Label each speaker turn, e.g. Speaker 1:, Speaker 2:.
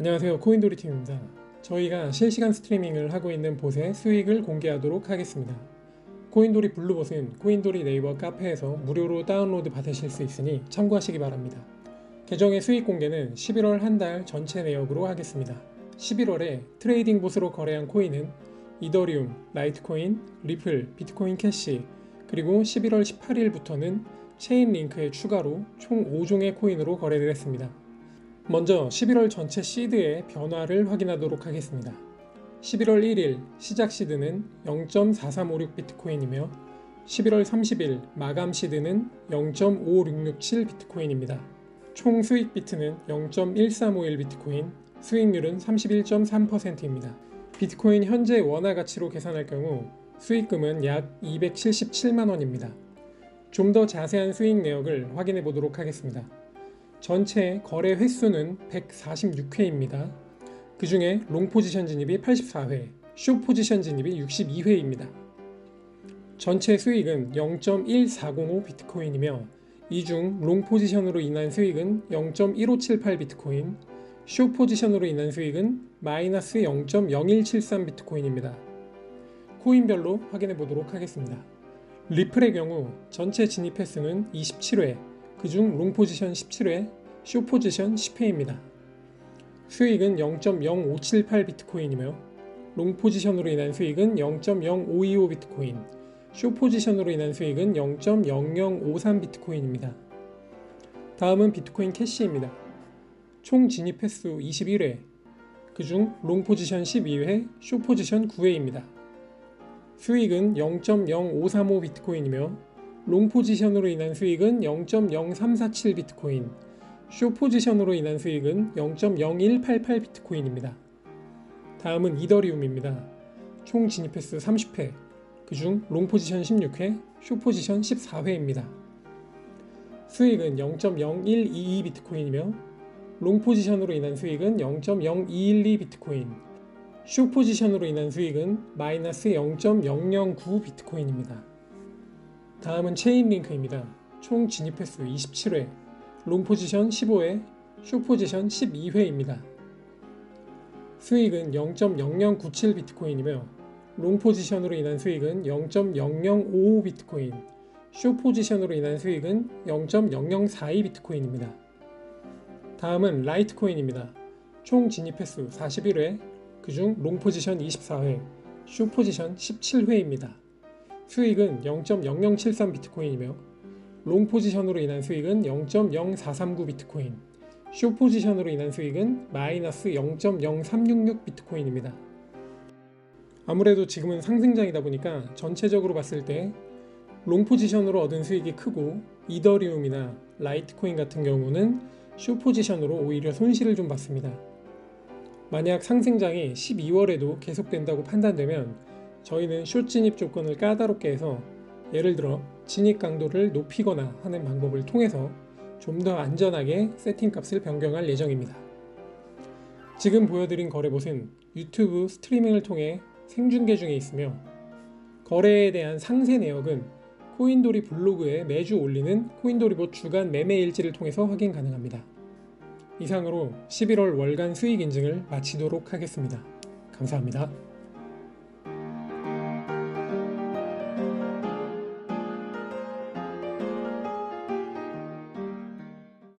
Speaker 1: 안녕하세요. 코인도리팀입니다. 저희가 실시간 스트리밍을 하고 있는 봇의 수익을 공개하도록 하겠습니다. 코인도리 블루봇은 코인도리 네이버 카페에서 무료로 다운로드 받으실 수 있으니 참고하시기 바랍니다. 계정의 수익 공개는 11월 한 달 전체 내역으로 하겠습니다. 11월에 트레이딩 봇으로 거래한 코인은 이더리움, 라이트코인, 리플, 비트코인 캐시 그리고 11월 18일부터는 체인 링크에 추가로 총 5종의 코인으로 거래를 했습니다 먼저 11월 전체 시드의 변화를 확인하도록 하겠습니다. 11월 1일 시작 시드는 0.4356 비트코인이며 11월 30일 마감 시드는 0.5667 비트코인입니다. 총 수익 비트는 0.1351 비트코인, 수익률은 31.3%입니다. 비트코인 현재 원화 가치로 계산할 경우 수익금은 약 277만 원입니다. 좀 더 자세한 수익 내역을 확인해 보도록 하겠습니다. 전체 거래 횟수는 146회입니다. 그 중에 롱 포지션 진입이 84회, 쇼 포지션 진입이 62회입니다. 전체 수익은 0.1405 비트코인이며 이 중 롱 포지션으로 인한 수익은 0.1578 비트코인, 쇼 포지션으로 인한 수익은 마이너스 0.0173 비트코인입니다. 코인별로 확인해 보도록 하겠습니다. 리플의 경우 전체 진입 횟수는 27회, 그중 롱 포지션 17회, 쇼 포지션 10회입니다. 수익은 0.0578 비트코인이며 롱 포지션으로 인한 수익은 0.0525 비트코인, 쇼 포지션으로 인한 수익은 0.0053 비트코인입니다. 다음은 비트코인 캐시입니다. 총 진입 횟수 21회, 그중 롱 포지션 12회, 쇼 포지션 9회입니다. 수익은 0.0535 비트코인이며 롱 포지션으로 인한 수익은 0.0347 비트코인, 쇼 포지션으로 인한 수익은 0.0188 비트코인입니다. 다음은 이더리움입니다. 총 진입 횟수 30회, 그중 롱 포지션 16회, 쇼 포지션 14회입니다. 수익은 0.0122 비트코인이며 롱 포지션으로 인한 수익은 0.0212 비트코인, 쇼 포지션으로 인한 수익은 마이너스 0.009 비트코인입니다. 다음은 체인링크입니다. 총 진입 횟수 27회, 롱 포지션 15회, 쇼 포지션 12회입니다. 수익은 0.0097 비트코인이며 롱 포지션으로 인한 수익은 0.0055 비트코인, 쇼 포지션으로 인한 수익은 0.0042 비트코인입니다. 다음은 라이트코인입니다. 총 진입 횟수 41회, 그중 롱 포지션 24회, 쇼 포지션 17회입니다. 수익은 0.0073 비트코인이며 롱 포지션으로 인한 수익은 0.0439 비트코인, 쇼 포지션으로 인한 수익은 마이너스 0.0366 비트코인입니다. 아무래도 지금은 상승장이다 보니까 전체적으로 봤을 때 롱 포지션으로 얻은 수익이 크고 이더리움이나 라이트코인 같은 경우는 쇼 포지션으로 오히려 손실을 좀 봤습니다. 만약 상승장이 12월에도 계속된다고 판단되면 저희는 숏 진입 조건을 까다롭게 해서 예를 들어 진입 강도를 높이거나 하는 방법을 통해서 좀 더 안전하게 세팅 값을 변경할 예정입니다. 지금 보여드린 거래봇은 유튜브 스트리밍을 통해 생중계 중에 있으며 거래에 대한 상세 내역은 코인도리 블로그에 매주 올리는 코인도리봇 주간 매매 일지를 통해서 확인 가능합니다. 이상으로 11월 월간 수익 인증을 마치도록 하겠습니다. 감사합니다.